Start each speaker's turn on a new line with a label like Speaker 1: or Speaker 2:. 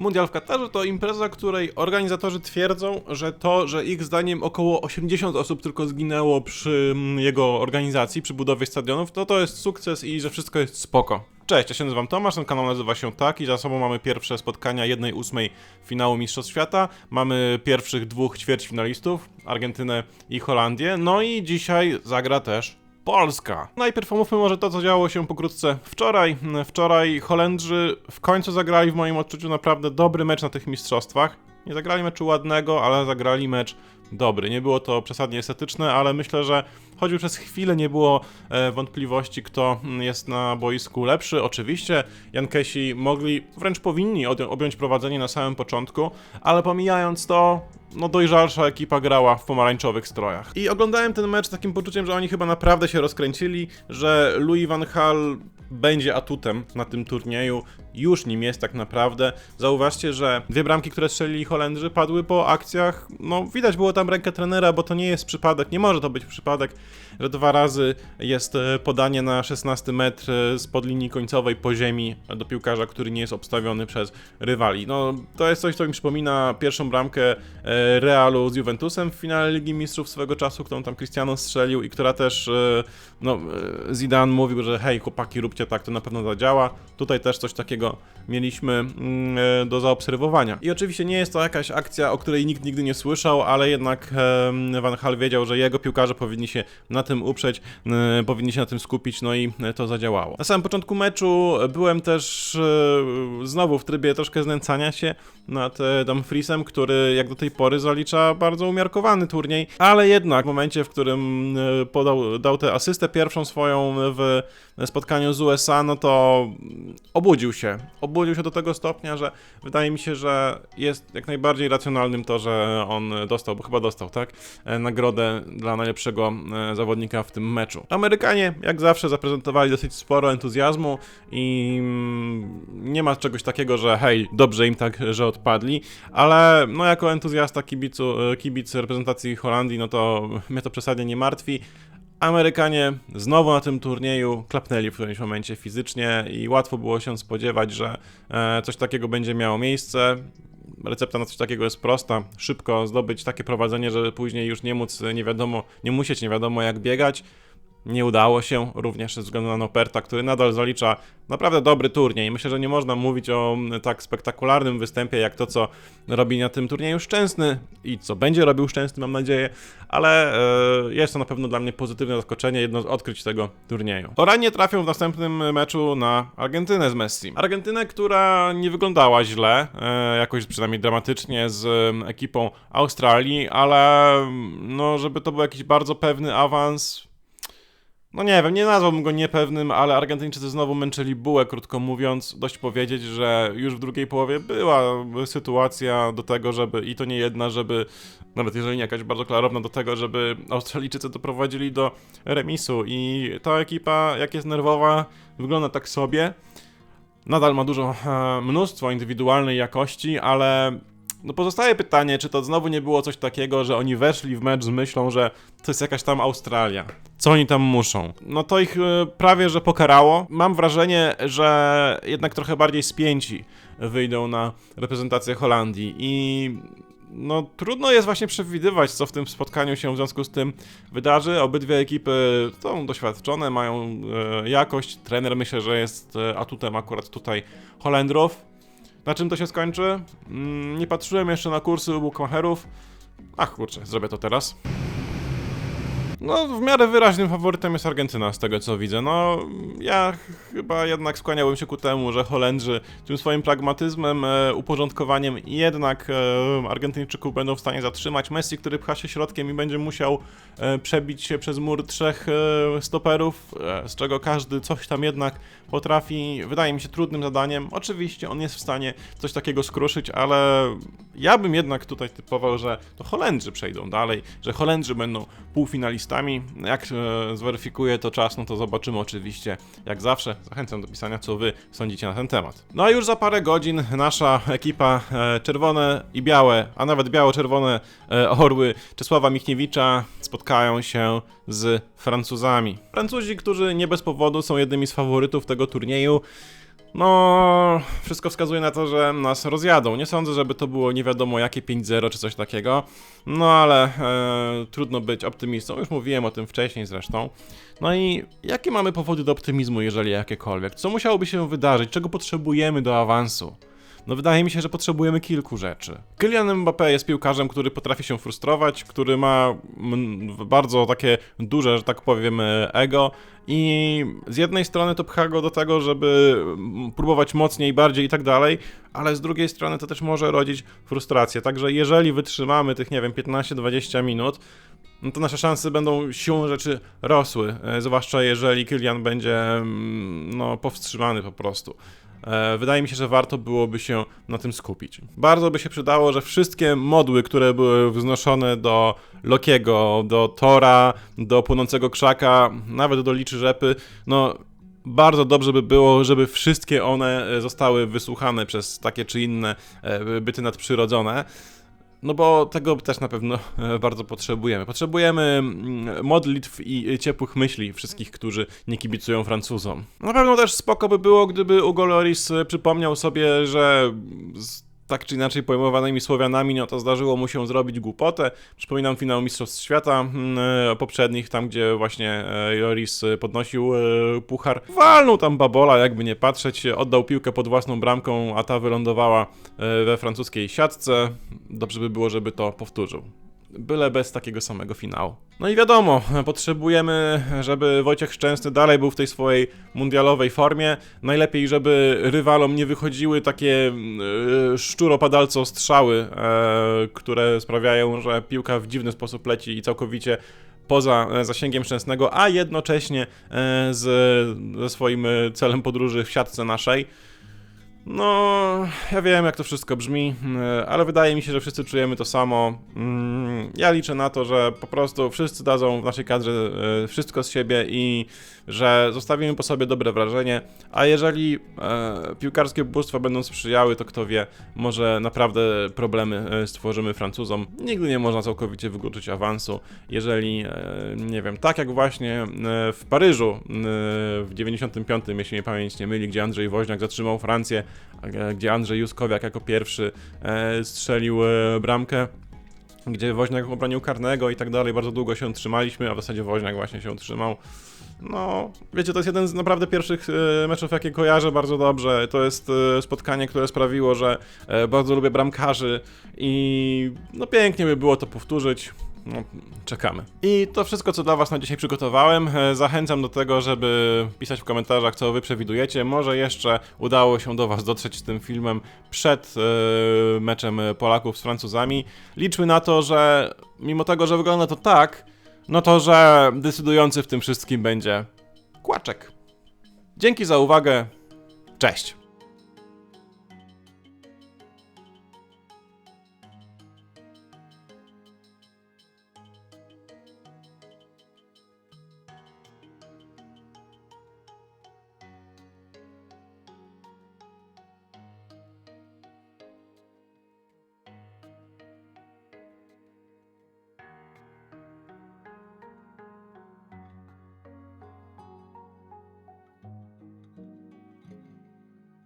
Speaker 1: Mundial w Katarze to impreza, której organizatorzy twierdzą, że to, że ich zdaniem około 80 osób tylko zginęło przy mm, jego organizacji, przy budowie stadionów, to to jest sukces i że wszystko jest spoko. Cześć, ja się nazywam Tomasz, ten kanał nazywa się tak i za sobą mamy pierwsze spotkania 1-8 finału Mistrzostw Świata. Mamy pierwszych dwóch ćwierćfinalistów, Argentynę i Holandię. No i dzisiaj zagra też Polska. Najpierw omówmy może to, co działo się pokrótce wczoraj. Wczoraj Holendrzy w końcu zagrali w moim odczuciu naprawdę dobry mecz na tych mistrzostwach. Nie zagrali meczu ładnego, ale zagrali mecz dobry. Nie było to przesadnie estetyczne, ale myślę, że choćby przez chwilę nie było e, wątpliwości, kto mm, jest na boisku lepszy. Oczywiście Jankesi mogli, wręcz powinni objąć prowadzenie na samym początku, ale pomijając to, no dojrzalsza ekipa grała w pomarańczowych strojach. I oglądałem ten mecz z takim poczuciem, że oni chyba naprawdę się rozkręcili, że Louis van Gaal będzie atutem na tym turnieju, już nim jest tak naprawdę. Zauważcie, że dwie bramki, które strzelili Holendrzy, padły po akcjach, no widać było tam rękę trenera, bo to nie jest przypadek, nie może to być przypadek, że dwa razy jest e, podanie na 16 metr e, spod linii końcowej po ziemi do piłkarza, który nie jest obstawiony przez rywali. No to jest coś, co mi przypomina pierwszą bramkę e, Realu z Juventusem w finale Ligi Mistrzów swego czasu, którą tam Cristiano strzelił i która też, no Zidane mówił, że hej chłopaki róbcie tak, to na pewno zadziała. Tutaj też coś takiego mieliśmy mm, e, do zaobserwowania. I oczywiście nie jest to jakaś akcja, o której nikt nigdy nie słyszał, ale jednak Van Hal wiedział, że jego piłkarze powinni się na tym uprzeć, powinni się na tym skupić, no i e, to zadziałało. Na samym początku meczu byłem też e, znowu w trybie troszkę znęcania się nad Dumfriesem, który jak do tej pory zalicza bardzo umiarkowany turniej, ale jednak w momencie, w którym podał, dał tę asystę pierwszą swoją w spotkaniu z USA, no to obudził się. Obudził się do tego stopnia, że wydaje mi się, że jest jak najbardziej racjonalnym to, że on dostał, bo chyba dostał, tak? E, Nagrodę dla najlepszego e, zawodnika w tym meczu. Amerykanie, jak zawsze, zaprezentowali dosyć sporo entuzjazmu i mm, nie ma czegoś takiego, że hej, dobrze im tak, że odpadli, ale no jako entuzjasta kibicu, e, kibic reprezentacji Holandii, no to mnie to przesadnie nie martwi. Amerykanie znowu na tym turnieju klapnęli w którymś momencie fizycznie i łatwo było się spodziewać, że e, coś takiego będzie miało miejsce. Recepta na coś takiego jest prosta. Szybko zdobyć takie prowadzenie, żeby później już nie móc, nie wiadomo, nie musieć nie wiadomo jak biegać. Nie udało się, również ze względu na Noperta, który nadal zalicza naprawdę dobry turniej. Myślę, że nie można mówić o tak spektakularnym występie, jak to, co robi na tym turnieju Szczęsny i co będzie robił Szczęsny, mam nadzieję, ale e, jest to na pewno dla mnie pozytywne zaskoczenie, jedno z odkryć tego turnieju. Oranie trafią w następnym meczu na Argentynę z Messi. Argentynę, która nie wyglądała źle, e, jakoś przynajmniej dramatycznie z ekipą Australii, ale no, żeby to był jakiś bardzo pewny awans, no nie wiem, nie nazwałbym go niepewnym, ale Argentyńczycy znowu męczyli bułę, krótko mówiąc. Dość powiedzieć, że już w drugiej połowie była sytuacja do tego, żeby, i to nie jedna, żeby, nawet jeżeli nie jakaś bardzo klarowna, do tego, żeby Australijczycy doprowadzili do remisu. I ta ekipa, jak jest nerwowa, wygląda tak sobie. Nadal ma dużo, e, mnóstwo indywidualnej jakości, ale no pozostaje pytanie, czy to znowu nie było coś takiego, że oni weszli w mecz z myślą, że to jest jakaś tam Australia. Co oni tam muszą? No to ich e, prawie że pokarało. Mam wrażenie, że jednak trochę bardziej spięci wyjdą na reprezentację Holandii i no trudno jest właśnie przewidywać, co w tym spotkaniu się w związku z tym wydarzy. Obydwie ekipy są doświadczone, mają e, jakość. Trener myślę, że jest e, atutem akurat tutaj Holendrów. Na czym to się skończy? Mm, nie patrzyłem jeszcze na kursy u bookmacherów. Ach kurczę, zrobię to teraz. No, w miarę wyraźnym faworytem jest Argentyna, z tego co widzę. No, ja ch- chyba jednak skłaniałbym się ku temu, że Holendrzy tym swoim pragmatyzmem, e, uporządkowaniem jednak e, Argentyńczyków będą w stanie zatrzymać. Messi, który pcha się środkiem i będzie musiał e, przebić się przez mur trzech e, stoperów, e, z czego każdy coś tam jednak potrafi. Wydaje mi się trudnym zadaniem. Oczywiście on jest w stanie coś takiego skruszyć, ale ja bym jednak tutaj typował, że to Holendrzy przejdą dalej, że Holendrzy będą półfinalistami. Jak e, zweryfikuje to czas, no to zobaczymy oczywiście, jak zawsze. Zachęcam do pisania, co wy sądzicie na ten temat. No a już za parę godzin nasza ekipa e, czerwone i białe, a nawet biało-czerwone e, orły Czesława Michniewicza spotkają się z Francuzami. Francuzi, którzy nie bez powodu są jednymi z faworytów tego turnieju. No, wszystko wskazuje na to, że nas rozjadą. Nie sądzę, żeby to było nie wiadomo jakie 5-0 czy coś takiego. No ale e, trudno być optymistą. Już mówiłem o tym wcześniej zresztą. No i jakie mamy powody do optymizmu, jeżeli jakiekolwiek? Co musiałoby się wydarzyć? Czego potrzebujemy do awansu? No wydaje mi się, że potrzebujemy kilku rzeczy. Kylian Mbappé jest piłkarzem, który potrafi się frustrować, który ma bardzo takie duże, że tak powiem, ego i z jednej strony to pcha go do tego, żeby próbować mocniej, bardziej i tak dalej, ale z drugiej strony to też może rodzić frustrację. Także jeżeli wytrzymamy tych, nie wiem, 15-20 minut, no to nasze szanse będą siłą rzeczy rosły, e, zwłaszcza jeżeli Kylian będzie mm, no, powstrzymany po prostu. E, Wydaje mi się, że warto byłoby się na tym skupić. Bardzo by się przydało, że wszystkie modły, które były wznoszone do Lokiego, do Tora, do Płonącego Krzaka, nawet do Liczy Rzepy, no bardzo dobrze by było, żeby wszystkie one e, zostały wysłuchane przez takie czy inne e, byty nadprzyrodzone. No bo tego też na pewno e, bardzo potrzebujemy. Potrzebujemy mm, modlitw i ciepłych myśli wszystkich, którzy nie kibicują Francuzom. Na pewno też spoko by było, gdyby Ugo Loris przypomniał sobie, że tak czy inaczej pojmowanymi Słowianami, no to zdarzyło mu się zrobić głupotę. Przypominam finał Mistrzostw Świata mm, e, poprzednich, tam gdzie właśnie e, Joris e, podnosił puchar. Walnął tam babola, jakby nie patrzeć, oddał piłkę pod własną bramką, a ta wylądowała we francuskiej siatce. Dobrze by było, żeby to powtórzył. Byle bez takiego samego finału. No i wiadomo, potrzebujemy, żeby Wojciech Szczęsny dalej był w tej swojej mundialowej formie. Najlepiej, żeby rywalom nie wychodziły takie e, szczuropadalco strzały, e, które sprawiają, że piłka w dziwny sposób leci i całkowicie poza e, zasięgiem Szczęsnego, a jednocześnie z, ze swoim celem podróży w siatce naszej. No, ja wiem, jak to wszystko brzmi, e, ale wydaje mi się, że wszyscy czujemy to samo. Mm, Ja liczę na to, że po prostu wszyscy dadzą w naszej kadrze e, wszystko z siebie i że zostawimy po sobie dobre wrażenie. A jeżeli e, piłkarskie bóstwa będą sprzyjały, to kto wie, może naprawdę problemy stworzymy Francuzom. Nigdy nie można całkowicie wykluczyć awansu. Jeżeli, nie wiem, tak jak właśnie w Paryżu w 95, jeśli mnie pamięć nie myli, gdzie Andrzej Woźniak zatrzymał Francję, gdzie Andrzej Juskowiak jako pierwszy e, strzelił e, bramkę gdzie Woźniak obronił karnego i tak dalej, bardzo długo się trzymaliśmy, a w zasadzie Woźniak właśnie się trzymał. No, wiecie, to jest jeden z naprawdę pierwszych e, meczów, jakie kojarzę bardzo dobrze. To jest e, spotkanie, które sprawiło, że e, bardzo lubię bramkarzy i no pięknie by było to powtórzyć. No, czekamy. I to wszystko, co dla Was na dzisiaj przygotowałem. E, Zachęcam do tego, żeby pisać w komentarzach, co Wy przewidujecie. Może jeszcze udało się do Was dotrzeć z tym filmem przed e, meczem Polaków z Francuzami. Liczmy na to, że mimo tego, że wygląda to tak, no to, że decydujący w tym wszystkim będzie Kłaczek. Dzięki za uwagę. Cześć.